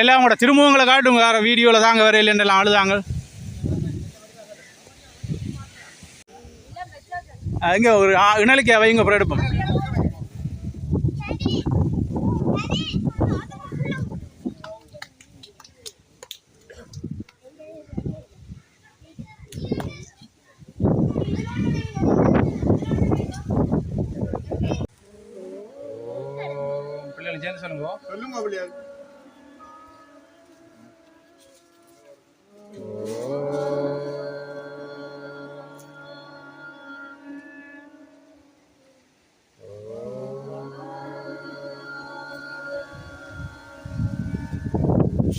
எல்லாம் கூட திரும்பவங்களை காட்டுங்க. வேறு வீடியோவில் தாங்க வேறு இல்லைன்றலாம் அழுதாங்க. இங்கே ஒரு இணலிக்கு வைங்க அப்புறம் எடுப்போம். சொல்லுங்க. சொல்லுங்க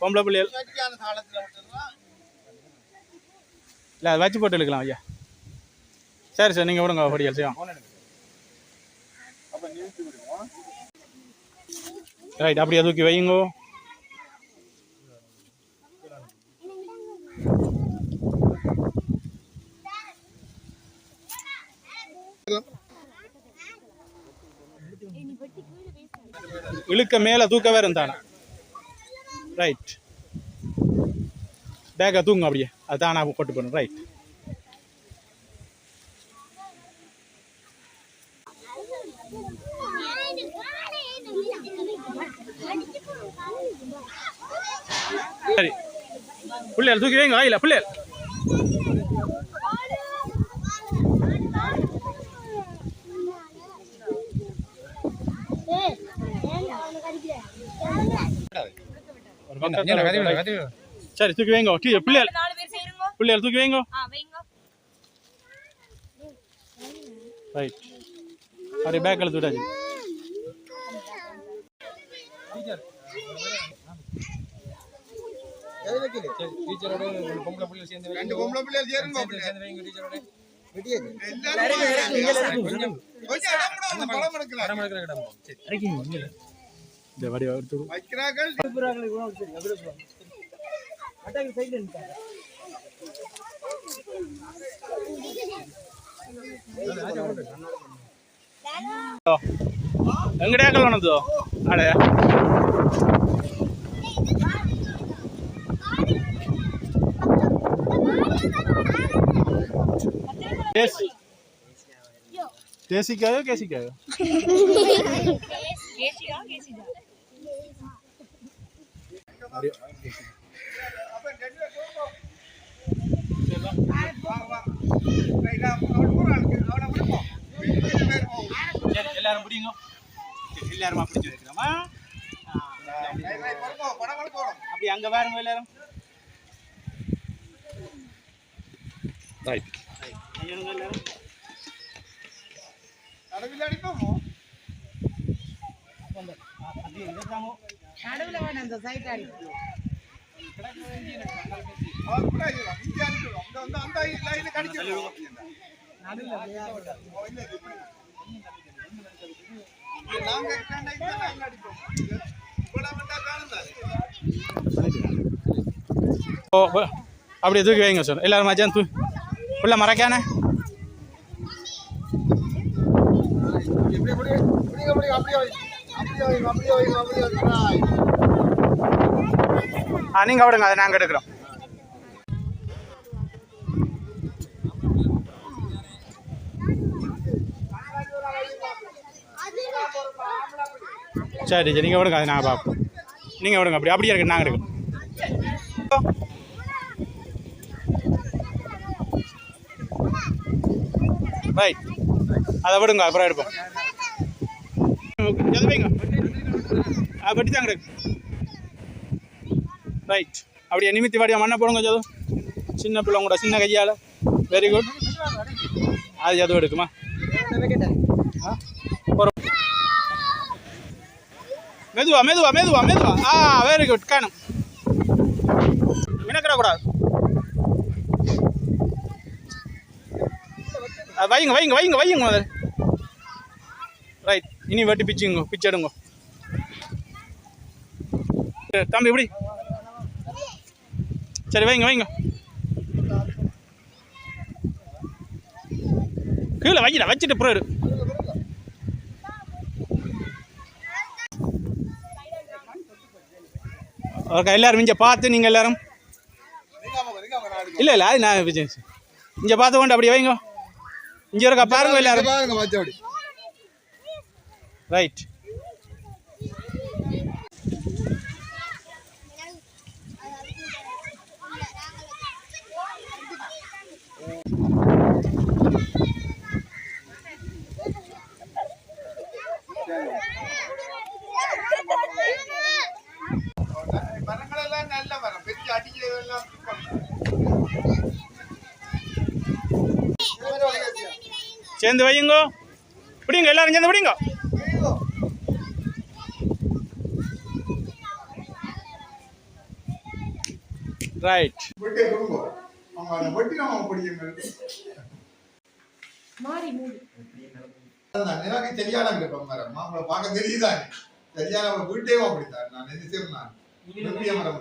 பொம்பளை இல்லை அதை வச்சு போட்டு எடுக்கலாம் ஐயா. சரி சார் நீங்கள் விடுங்க படிகள் செய்யும் ரைட் அப்படியே தூக்கி வையுங்கோ. இழுக்க மேலே தூக்கவே இருந்தானா? ரைட் பேக்கை தூங்க அப்படியே. அது தானா கொட்டு போகணும் ரைட் சரி. பிள்ளைகள் தூக்கி வைங்க வாயில பிள்ளைகள் சரி தூக்கி வைங்க பிள்ளைகள் பிள்ளைகள் தூக்கி வைங்க ரைட் அப்படியே பேக் எடுத்து விட்டாச்சு டீச்சரோட பொம்பளை பிள்ளைகள் சேர்ந்து ரெண்டு பொம்பளை பிள்ளைகள் சேருங்க சேர்ந்து வைங்க டீச்சரோட. கொஞ்சம் கொஞ்சம் படம் எடுக்கலாம். படம் எடுக்கிற இடம். சரி. இந்த வடி எடுத்து வைக்கிறார்கள் எங்கடையாக்கள் வந்ததோ? அடே. தேசி. தேசிக்காயோ கேசிக்காயோ? கேசியா கேசியா சரி எல்லாரும் பிடிங்க எல்லாரும் பிடிச்சி வைக்கிறோமா அப்படி அங்க பாருங்க எல்லாரும் ரைட் எல்லாரும் அப்படியே இருக்காமோ நடுவில் வேணும் இந்த சைட் அடி ஓ ஓ, அப்படியே தூக்கி வைங்க சார் எல்லாரும் மச்சான் தூ உள்ள மறக்கானே அப்படியே. அப்படியே அப்படியே அப்படியே. ஆ நீங்கள் விடுங்க அதை நாங்கள் எடுக்கிறோம். சரி சரி நீங்கள் விடுங்க அதை நாங்கள் பார்ப்போம். நீங்கள் விடுங்க அப்படி அப்படியே இருக்கு நாங்கள் எடுக்கிறோம். பை அதை விடுங்க அப்புறம் எடுப்போம். எது வைங்க ஆ ரைட் அப்படியே நிமித்தி வாடியா மண்ணை போடுங்க ஜது சின்ன பிள்ளை கூட சின்ன கையால். வெரி குட் அது ஜது எடுக்குமா? ஆ? மெதுவா மெதுவா மெதுவா மெதுவா. ஆ வெரி குட் காணும். மினக்கிற கூடாது. வைங்க வைங்க வைங்க வைங்க முதல்ல. இனி வாட்டி பிச்சுங்க பிச்சு எடுங்க. தம்பி இப்படி. சரி வைங்க வைங்க. கீழே வைக்கல வச்சுட்டு அப்புறம் ஓகே எல்லாரும் இங்கே பார்த்து நீங்கள் எல்லாரும்? இல்லை இல்லை அது நான் இங்கே பார்த்து கொண்டு அப்படியே வைங்க. இங்கே இருக்கா பாருங்க எல்லாரும். எல்லாரும் பாருங்க மச்சாடி. ரைட் மரங்களெல்லாம் நல்ல மரம் பெரிய அடிக்கிறதெல்லாம் சேர்ந்து வையுங்க பிடிங்க எல்லாரும் சேர்ந்து பிடிங்க ரைட் வெட்டி கொடுங்க அவங்க அதை வெட்டி நம்ம பிடிக்கணும் அதான், எனக்கு சரியான விருப்பம் மரம் அவங்கள பார்க்க தெரியுதானே சரியான அவங்க வீட்டே அப்படித்தான் நான் என்ன செய்யணும் நான் விரும்பிய மரம்?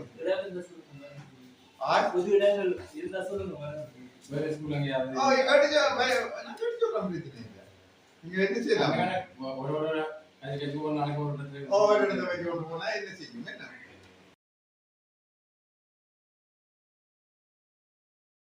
புது இடங்கள் இருந்தா சொல்லுங்க வேற ஸ்கூல் எங்கேயாவது ஆ, வே- நான் சொல்றேன். நீங்க என்ன செய்யலாம் ஒரு ஒரு அதுக்கு ஒரு நாளைக்கு ஒரு இடத்துல ஒவ்வொரு இடத்துல வைக்க கொண்டு போனா என்ன செய்யும் என்ன